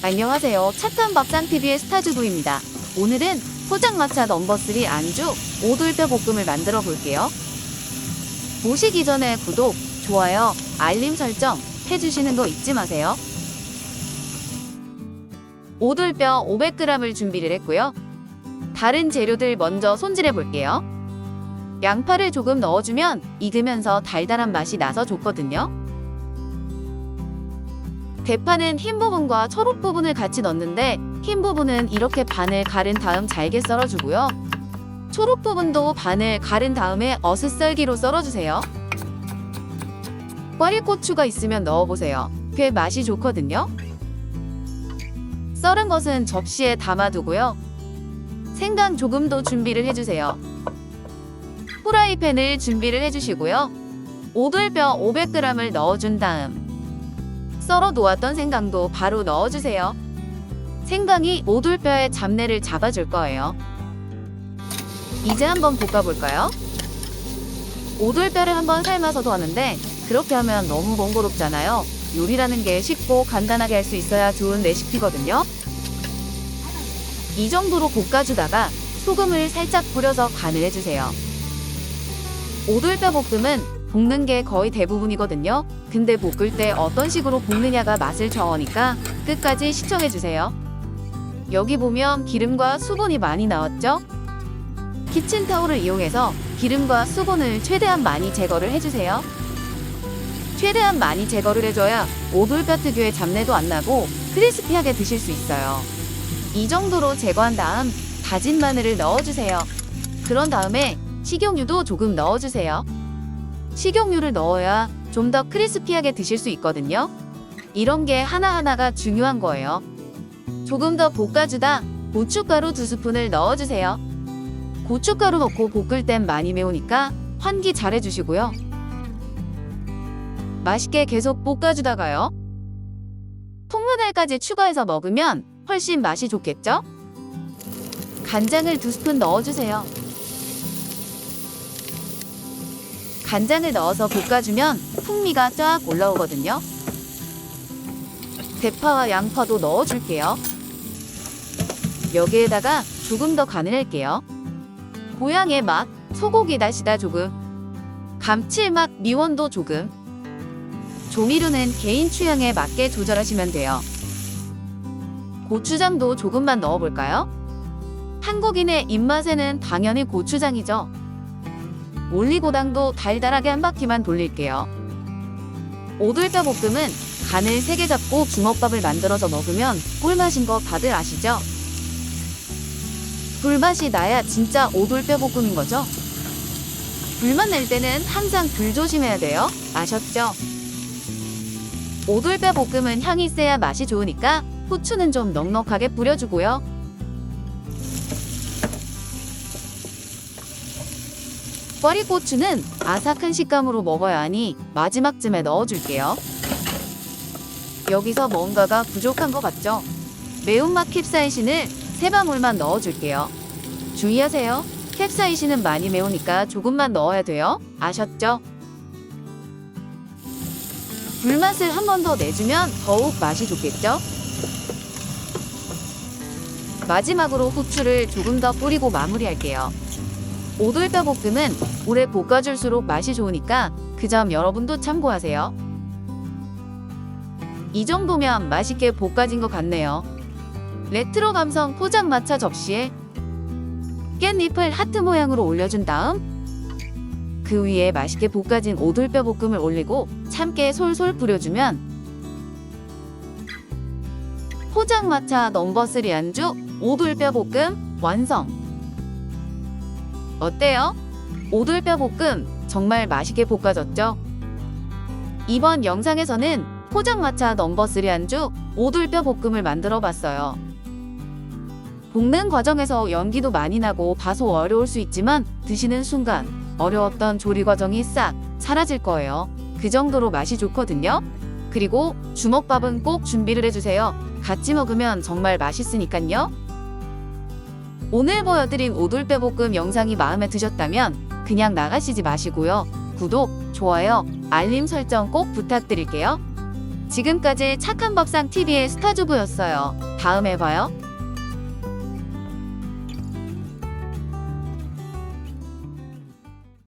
안녕하세요. 착한 밥상TV의 스타주부입니다. 오늘은 포장마차 넘버3 안주 오돌뼈 볶음을 만들어 볼게요. 보시기 전에 구독, 좋아요, 알림 설정 해주시는 거 잊지 마세요. 오돌뼈 500g을 준비를 했고요. 다른 재료들 먼저 손질해 볼게요. 양파를 조금 넣어주면 익으면서 달달한 맛이 나서 좋거든요. 대파는 흰 부분과 초록 부분을 같이 넣는데 흰 부분은 이렇게 반을 가른 다음 잘게 썰어주고요. 초록 부분도 반을 가른 다음에 어슷썰기로 썰어주세요. 꽈리고추가 있으면 넣어보세요. 꽤 맛이 좋거든요. 썰은 것은 접시에 담아두고요. 생강 조금 더 준비를 해주세요. 후라이팬을 준비를 해주시고요. 오돌뼈 500g을 넣어준 다음 썰어 놓았던 생강도 바로 넣어주세요. 생강이 오돌뼈의 잡내를 잡아줄 거예요. 이제 한번 볶아볼까요? 오돌뼈를 한번 삶아서도 하는데 그렇게 하면 너무 번거롭잖아요. 요리라는 게 쉽고 간단하게 할 수 있어야 좋은 레시피거든요. 이 정도로 볶아주다가 소금을 살짝 뿌려서 간을 해주세요. 오돌뼈 볶음은 볶는 게 거의 대부분이거든요. 근데 볶을 때 어떤 식으로 볶느냐가 맛을 정하니까 끝까지 시청해주세요. 여기 보면 기름과 수분이 많이 나왔죠? 키친타올을 이용해서 기름과 수분을 최대한 많이 제거를 해주세요. 최대한 많이 제거를 해줘야 오돌뼈 특유의 잡내도 안 나고 크리스피하게 드실 수 있어요. 이 정도로 제거한 다음 다진 마늘을 넣어주세요. 그런 다음에 식용유도 조금 넣어주세요. 식용유를 넣어야 좀 더 크리스피하게 드실 수 있거든요. 이런 게 하나하나가 중요한 거예요. 조금 더 볶아주다 고춧가루 두 스푼을 넣어주세요. 고춧가루 넣고 볶을 땐 많이 매우니까 환기 잘 해주시고요. 맛있게 계속 볶아주다가요. 통무달까지 추가해서 먹으면 훨씬 맛이 좋겠죠? 간장을 두 스푼 넣어주세요. 간장을 넣어서 볶아주면 풍미가 쫙 올라오거든요. 대파와 양파도 넣어줄게요. 여기에다가 조금 더 간을 할게요. 고향의 맛, 소고기 다시다 조금, 감칠맛 미원도 조금, 조미료는 개인 취향에 맞게 조절하시면 돼요. 고추장도 조금만 넣어볼까요? 한국인의 입맛에는 당연히 고추장이죠. 올리고당도 달달하게 한 바퀴만 돌릴게요. 오돌뼈 볶음은 간을 세게 잡고 주먹밥을 만들어서 먹으면 꿀맛인 거 다들 아시죠? 불맛이 나야 진짜 오돌뼈 볶음인 거죠? 불맛 낼 때는 항상 불 조심해야 돼요. 아셨죠? 오돌뼈 볶음은 향이 세야 맛이 좋으니까 후추는 좀 넉넉하게 뿌려주고요. 꽈리고추는 아삭한 식감으로 먹어야 하니 마지막쯤에 넣어줄게요. 여기서 뭔가가 부족한 것 같죠? 매운맛 캡사이신을 세 방울만 넣어줄게요. 주의하세요. 캡사이신은 많이 매우니까 조금만 넣어야 돼요. 아셨죠? 불맛을 한 번 더 내주면 더욱 맛이 좋겠죠? 마지막으로 후추를 조금 더 뿌리고 마무리할게요. 오돌뼈 볶음은 오래 볶아줄수록 맛이 좋으니까 그 점 여러분도 참고하세요. 이 정도면 맛있게 볶아진 것 같네요. 레트로 감성 포장마차 접시에 깻잎을 하트 모양으로 올려준 다음 그 위에 맛있게 볶아진 오돌뼈 볶음을 올리고 참깨 솔솔 뿌려주면 포장마차 넘버 3 안주 오돌뼈 볶음 완성! 어때요? 오돌뼈 볶음 정말 맛있게 볶아졌죠? 이번 영상에서는 포장마차 넘버3 안주 오돌뼈 볶음을 만들어 봤어요. 볶는 과정에서 연기도 많이 나고 다소 어려울 수 있지만 드시는 순간 어려웠던 조리 과정이 싹 사라질 거예요. 그 정도로 맛이 좋거든요. 그리고 주먹밥은 꼭 준비를 해주세요. 같이 먹으면 정말 맛있으니깐요. 오늘 보여드린 오돌뼈 볶음 영상이 마음에 드셨다면 그냥 나가시지 마시고요. 구독, 좋아요, 알림 설정 꼭 부탁드릴게요. 지금까지 착한 밥상 TV의 스타주부였어요. 다음에 봐요.